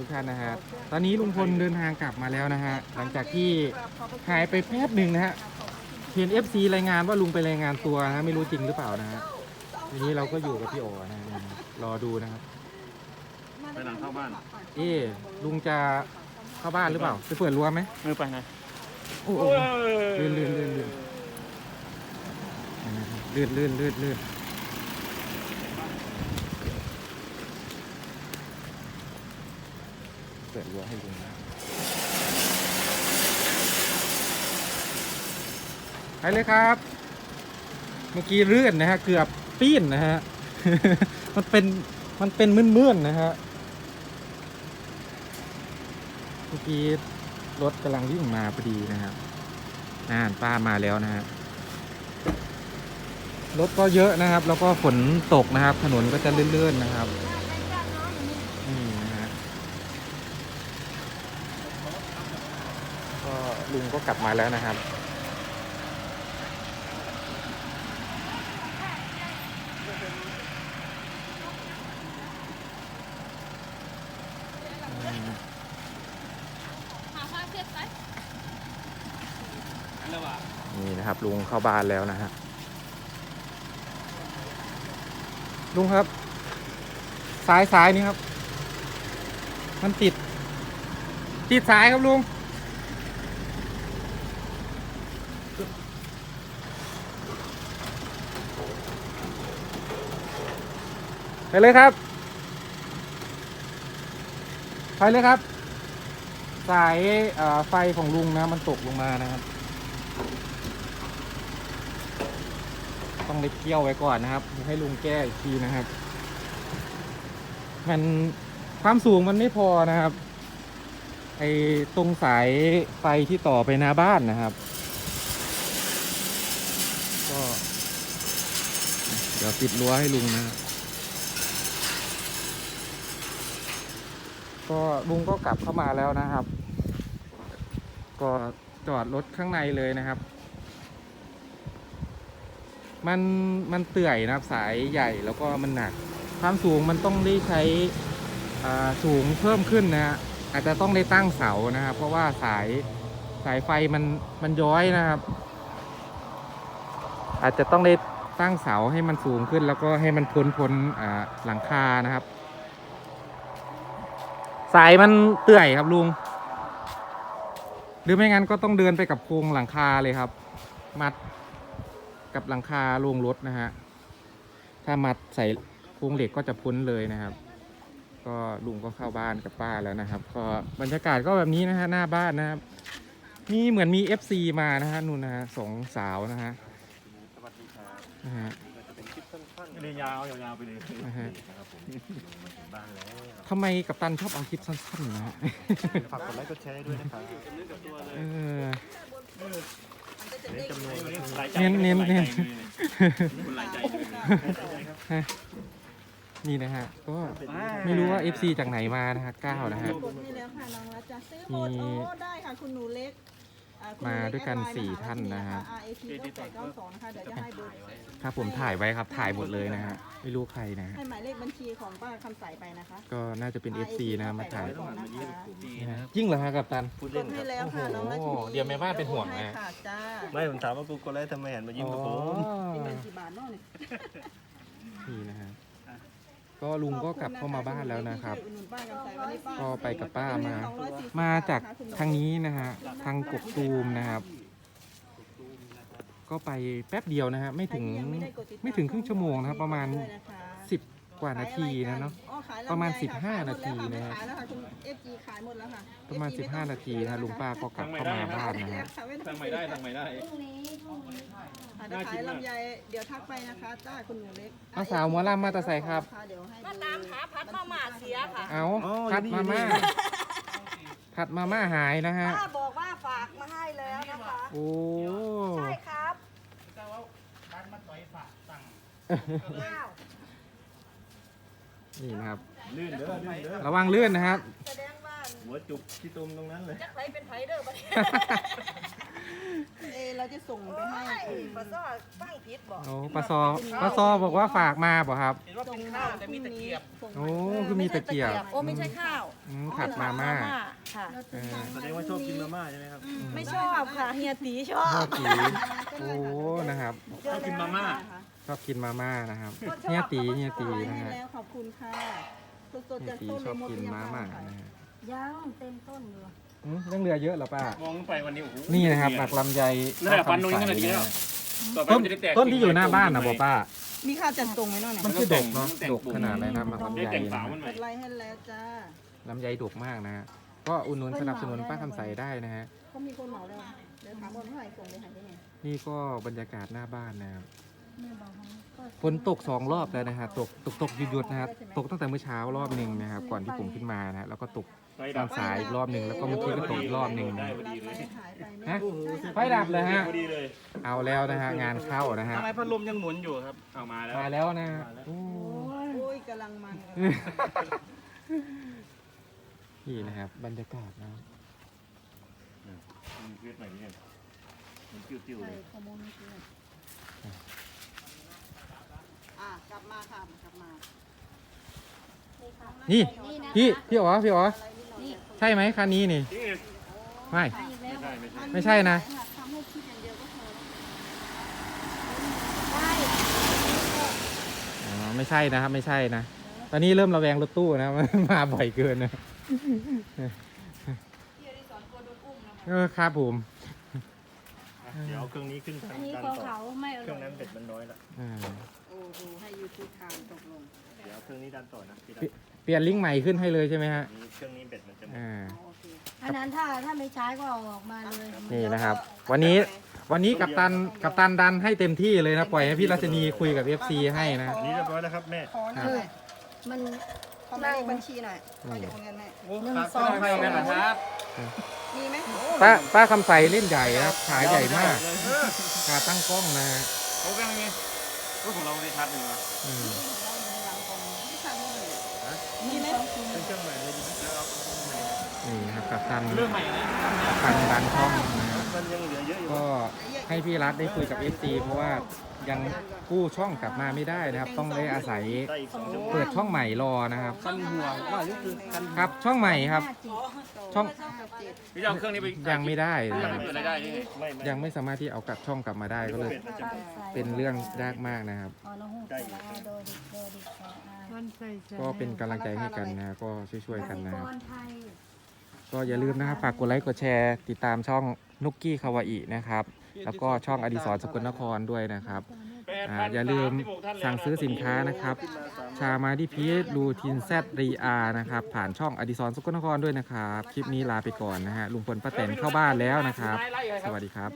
ทุกท่านนะฮะ ตอนนี้ลุงพลเดินทางกลับมาแล้วนะฮะ หลังจากที่หายไปแป๊บหนึ่งนะฮะเห็น FC รายงานว่าลุงไปรายงานตัวนะฮะไม่รู้จริงหรือเปล่านะฮะ ทีนี้เราก็อยู่กับพี่โอนะฮะรอดูนะครับ ไปหลังเข้าบ้านเอ๊ะลุงจะเข้าบ้านหรือเปล่าจะเปิดรั้วไหมมือไปไงโอ้โหลื่นลื่นลื่นลื่นลื่นลื่นลื่นลื่น เปิดรั้วให้ลุงนะไปเลยครับ เมื่อกี้เลื่อนนะฮะ เกือบปีนนะฮะ มันเป็น มันเป็นมื่นๆนะฮะ เมื่อกี้รถกำลังวิ่งมาพอดีนะครับน่านป้ามาแล้วนะฮะ รถก็เยอะนะครับ แล้วก็ฝนตกนะครับ ถนนก็จะเลื่อนๆนะครับนี่นะฮะ ก็ ลุงก็กลับมาแล้วนะครับ นี่นะครับ ลุงเข้าบ้านแล้วนะฮะลุงครับ ซ้ายซ้ายนี่ครับ มันติด ติดสายครับลุง ไปเลยครับ ไปเลยครับ สายไฟของลุงนะ มันตกลงมานะครับ ต้องเล็บเกี่ยวไว้ก่อนนะครับ ให้ลุงแก้อีกทีนะครับ มันความสูงมันไม่พอนะครับ ไอ้ตรงสายไฟที่ต่อไปหน้าบ้านนะครับ ก็ เดี๋ยวปิดรั้วให้ลุงนะครับ ก็ลุงก็กลับเข้ามาแล้วนะครับ ก็จอดรถข้างในเลยนะครับ มันมันเตื่อยนะครับสายใหญ่แล้วก็มันหนัก ความสูงมันต้องได้ใช้สูงเพิ่มขึ้นนะอาจจะต้องได้ตั้งเสานะครับ เพราะว่าสายสายไฟมันมันย้อยนะครับ อาจจะต้องได้ตั้งเสาให้มันสูงขึ้น แล้วก็ให้มันพ้นพ้นหลังคานะครับ สายมันเตื่อยครับลุง หรือไม่งั้นก็ต้องเดินไปกับโครงหลังคาเลยครับ มัดกับหลังคาโรงรถนะฮะ ถ้ามัดใส่โครงเหล็กก็จะพ้นเลยนะครับ ก็ลุงก็เข้าบ้านกับป้าแล้วนะครับ ก็บรรยากาศก็แบบนี้นะฮะหน้าบ้านนะครับมีเหมือนมี FC มานะฮะนู่นนะฮะสองสาวนะฮะสวัสดีครับนะฮะ เป็นคลิปสั้นๆเลยยาวยาวๆไปเลยนะฮะนะครับผมมาถึงบ้านแล้วทำไมกัปตันชอบเอาคลิปสั้นๆนะฮะฝากกดไลค์กดแชร์ด้วยนะครับเออ เน้นจำนวนเน้นเน้นเน้นคุณหลายใจนี่นะฮะ ก็ไม่รู้ว่า FC จากไหนมานะฮะเก้านะฮะกดให้แล้วค่ะน้องรัฐจะซื้อหมดมีโอ้ได้ค่ะคุณหนูเล็กอ่คุณห มาเล็ด้วยกันแอไลสี่ท่านนะฮะอ่า RAT ก็แปดเก้าสองนะคะเดี๋ยวจะให้เบอร์ครับผมถ่ายไว้ครับถ่ายหมดเลยนะฮะไม่รู้ใครนะฮะให้หมายเลขบัญชีของป้าคำใสไปนะคะก็น่าจะเป็น FC นะมาถ่ายก่อนนะคะนะฮะยิ่งเหรอฮะกัปตัน พูดกเล่ดนคให้รับ แล้วค่ะน้องรัชโอ้นีโหเดี๋ยวแม่บ้านเป็นห่วงนะให้ค่ะจ้าไม่ผมถามว่ากูกดไลค์ทำไมหันมายิ้มกับผมนี่เป็นกี่บาทเนาะเนี่ยนี่นะฮะ ก็ลุงก็กลับเข้ามาบ้านแล้วนะครับขอณอุดหนุนป้าคำใสวันนี้ป้าก็ไปกับป้ามา240มาจากบทค่ะทางนี้นะฮะทางกกตูมนะครับ ก็ไปแป๊บเดียวนะฮะไม่ถึงใครที่ยังไได้กดติดตาไม่ถึงครึ่งชั่วโมงนะครับ ประมาณ กว่านาทีนะเนาะ อ๋อขายลำไยประมาณค่15นาทีนะฮะขายแล้วค่ะคุณ FG ขายหมดแล้วค่ะ ประมาณ FG ไต้อง15 นาทีนะฮะลุงป้าก็กลับเข้ามาบ้านนะฮะสั่งใหม่ได้สั่งใหม่ได้ ค่ะเดี๋ยวขายลำไยเดี๋ยวทักไปนะคะจ้าคุณหนูเล็กเอาสาวหมอลำมาแต่ใส่ครับะเดี๋ยวให้มาตามหาพัดมาหมาเสียค่ะเอาอ๋อผัดอยู่มานี่ม่าอยู่นี่ ผัดมาม่าหายนะฮะ ป้าบอกว่าฝากมาให้แล้วนะคะ โอ้ ใช่ครับนี่ นะครับ ลื่นเด้อลื่นเด้อระวังเลื่อนนะครับ แสดงว่าวหัวจุกที่ตุ่มตรงนั้นเลยจักไรเป็นไผเด้อบัดนี้เอะเราจะส่งไปให้ไอ้ปลาซ่อฟังผิดบอกโอ้ปลาซอปลาซอบอกว่าฝากมาบอกครับ เห็นว่าเป็นข้าวแต่มีตะเกียบโอ้คือมีตะเกียบโอ้ไม่ใช่ข้าวอืมผัดมาม่าค่ะ เออแสดงว่าชอบกินมาม่าใช่ไหมครับไม่ชอบค่ะเฮียตีชอทอบดสีโอ้นะครับ ชอบกินมาม่า ชอบกินมาม่านะครับเฮียตีเฮียตีให้นะฮะ แล้วขอบคุณค่ะสดๆเฮียจากตีต้นชอบกินเลยหดมาม่าหรือยังนะฮะยังเต็มต้นอยู่อืมเรื่องเรือเยอะเหรอป้า มองขึ้นไปวันนี้โอ้โหนี่นะครับหมักลำไยนั่นแหละฟันตรงนี้ขนาดนี้แล้วต่อไปต้นมันจะได้แตกต้นที่อยู่หน้าบ้านนะบอกป้า มีค่าจัดส่งไหมเนาะเนี่ยมันคือดกเนาะดกขนาดไหนนะหมักลำได้ไยแต่งนะฝามันใหกม่ดไลค์ให้แล้วจ้าลำไยดกมากนะฮะ ก็อุดหนุนสนับสนุนป้าคำใสได้นะฮะ เขามีคนเหมาแล้วเดี๋ยวถามคนเท่าไหร่ส่งไปหาได้ไงนี่ก็บรรยากาศหน้าบ้านนะครับแม่บอกว่าก็ ฝนตกสองรอบแล้วนะฮะตกตกตกหยุดหยุดๆนะครับตกตั้งแต่เมื่อเช้ารอบหนึ่งนะครับก่อนที่ผมขึ้นมานะฮะแล้วก็ตกตอนสายอีกรอบหนึ่งแล้วก็เมื่อกี้ก็ตกอีกรอบหนึ่งได้นะพอดีเลยหายไปไหมฮะไฟดับเลยฮะพอดีเลยเอาแล้วนะฮะงานเข้านะฮะทำไมพัดลมยังหมุนอยู่ครับเอามาแล้วมาแล้วนะฮะโอ้โอ้ยกำลังมันนี่นะครับบรรยากาศนะเวียดใหม่เนี่ยมันติ้วๆเลย ขโมยไม่เกินอะกลับมาค่ะกลับมา นี่พี่พี่อ๋อพี่อ๋ออะไรนิดหน่อยใช่ไหมคันนี้นี่จริงเหรอไม่ อีกแล้วไม่ใช่ไม่ใช่ไม่ใช่นะ ทำให้คิดอย่างเดียวก็พอแล้วใช่อ๋อไม่ใช่นะครับ ไม่ใช่นะ ตอนนี้เริ่มระแวงรถตู้นะ มันมาบ่อยเกินนะเออครับผม เดี๋ยวเอาเครื่องนี้ขึ้นอันนี้ดันของต่อเขาไม่อเครื่ร่อองยนั้นเบ็ดมันน้อยละอ่าโอ้โหให้ยูทูบทางตกลงเดี๋ยวเอาเครื่องนี้ดันต่อนะพี่ดันเปลี่ยนลิงก์ใหม่ขึ้นให้เลยใช่ไหมฮะนี่เครื่องนี้เบ็ดมันจะหมดอ่าโอเคอันนั้นถ้าถ้าไม่ใช้ก็เอาออกมาเลยนี่นะครับ วันนี้ วันนี้กัปตันกัปตันดันให้เต็มที่เลยนะปล่อยให้พี่รัชนีคุยกับ FC ให้นะ อันนี้เรียบร้อยแล้วครับแม่ขอหน่อยมัน ขอหมายเลขบัญชีหน่อยขอจะโอนเงินให้หนึ่งสองสามมีไหมป้าป้าคำใสเล่นใหญ่นะครับขายใหญ่มากขาตั้งกล้องนะฮะโอ้แบงค์ไงรถของเราได้ชัดหนึ่งวะอืมที่สั่งมาเลยมีไหมเป็นเครื่องใหม่เลยดีไหมแล้วเอาเครื่องใหม่นี่นะครับกัปตันเรื่องใหม่เลยกัปตันดันช่องนะครับมันยังเหลือเยอะอยู่ก็ให้พี่รัฐได้คุยกับ FC เพราะว่า ยังกู้ช่องกลับมาไม่ได้นะครับ ต้องได้อาศัยได้อีกสองชั่วโมง เปิดช่องใหม่รอนะครับ คันหัวว่านี่คือคันครับช่องใหม่ครับ ช่องพี่จะเอาเครื่องนี้ไปยังไม่ได้ยันะงคไม่รับเปิดรายได้นี่ไม่ยังไม่สามารถที่เอากลับช่องกลับมาได้ก็เลยมันจะเป็นเรื่องยากมากนะครับอ๋อน้องหูสลาโดดิโดดิสลาก็เป็นกำลังใจให้กันนะก็ช่วยๆกันนะครับกรไทยก็อย่าลืมนะครับฝากกดไลค์กดแชร์ ติดตามช่องนุกกี้คาวาอินะครับ แล้วก็ช่องอดิศรสกลนครด้วยนะครับอ่าอย่าลืมสั่งซื้อสินค้านะครับ ชามาดิพีชลูทินแซดรีอานะครับผ่านช่องอดิศรสกลนครด้วยนะครับ คลิปนี้ลาไปก่อนนะฮะลุงพลป้าแตนเข้าบ้านแล้วนะครับ สวัสดีครับ